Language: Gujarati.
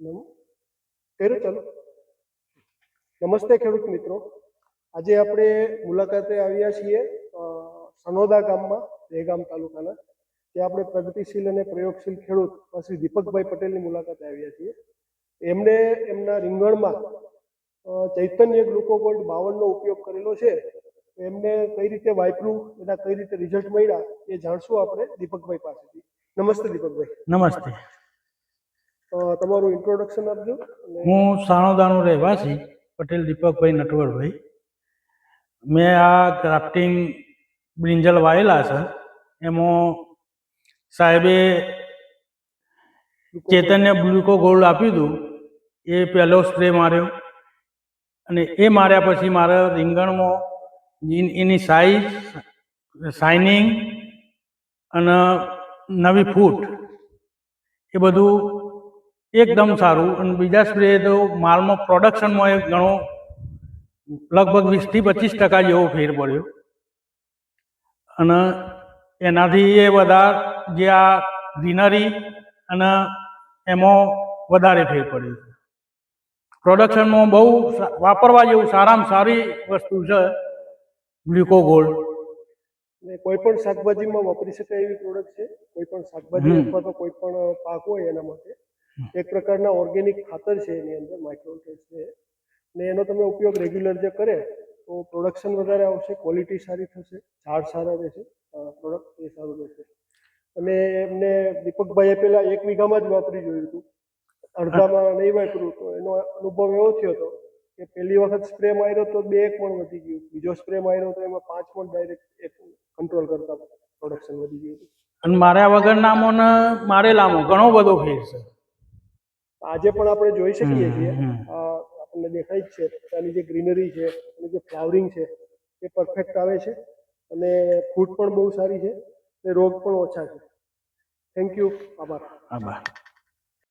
કર્યું ચાલો. નમસ્તે ખેડૂત મિત્રો. આજે આપણે મુલાકાતે આવ્યા છીએ સનોદા ગામમાં દહેગામ તાલુકાના, ત્યાં આપણે પ્રગતિશીલ અને પ્રયોગશીલ ખેડૂત શ્રી દીપકભાઈ પટેલની મુલાકાતે આવ્યા છીએ. એમણે એમના રીંગણમાં ચૈતન્ય ગ્લુકોગોલ્ડ બાવનનો ઉપયોગ કરેલો છે. એમને કઈ રીતે વાપર્યું એના કઈ રીતે રિઝલ્ટ મળ્યા, એ જાણશું આપણે દીપકભાઈ પાસેથી. નમસ્તે દીપકભાઈ. નમસ્તે. તમારું ઇન્ટ્રોડક્શન આપજો હું સાણોદાનો રહેવાસી પટેલ દીપકભાઈ નટવરભાઈ. મેં આ ક્રાફ્ટિંગ બ્રિંજલ વાયેલા છે. એમાં સાહેબે ચેતન્ય ગ્લુકો ગોલ્ડ આપ્યું હતું એ પહેલો સ્પ્રે માર્યો. અને એ માર્યા પછી મારા રીંગણમાં એની સાઈઝ શાઇનિંગ અને નવી ફૂટ. એ બધું એકદમ સારું. અને બીજા સ્પ્રે તો માલમાં પ્રોડક્શનમાં એક ઘણો લગભગ વીસથી પચીસ ટકા જેવો ફેર પડ્યો. અને એનાથી એ બધા જે આ ગ્રીનરી અને એમાં વધારે ફેર પડ્યો પ્રોડક્શનમાં બહુ વાપરવા જેવું સારામાં સારી વસ્તુ છે ગ્લુકો ગોલ્ડ. કોઈ પણ શાકભાજીમાં વાપરી શકાય એવી પ્રોડક્ટ છે? કોઈ પણ શાકભાજી. અથવા તો કોઈ પણ પાક હોય એના માટે? એક પ્રકારના ઓર્ગેનિક ખાતર છે એની અંદર માઇક્રોન્યુટ્રન્ટ્સ છે. ને એનો તમે ઉપયોગ રેગ્યુલર જે કરે તો પ્રોડક્શન વધારે આવશે ક્વોલિટી સારી થશે ઝાડ સારા રહેશે પ્રોડક્ટ એ સારું રહેશે. અને એમને દીપકભાઈએ પેલા એક વીઘામાં જ વાપરી જોયું હતું. અડધામાં નહીં વાપર્યું તો એનો અનુભવ એવો થયો હતો કે પહેલી વખત સ્પ્રે માર્યો તો બે એક પણ વધી ગયું. બીજો સ્પ્રે માર્યો તો એમાં પાંચ પણ ડાયરેક્ટ એક કંટ્રોલ કરતા પ્રોડક્શન વધી ગયું અને માર્યા વગર ને મારેલામો ઘણો બધો ફેર છે. આજે પણ આપણે જોઈ શકીએ છીએ. આપણને દેખાય જ છે ત્યાંની જે ગ્રીનરી છે અને જે ફ્લાવરિંગ છે એ પરફેક્ટ આવે છે અને ફૂડ પણ બહુ સારી છે અને રોગ પણ ઓછા છે. થેન્ક યુ આભાર. આભાર.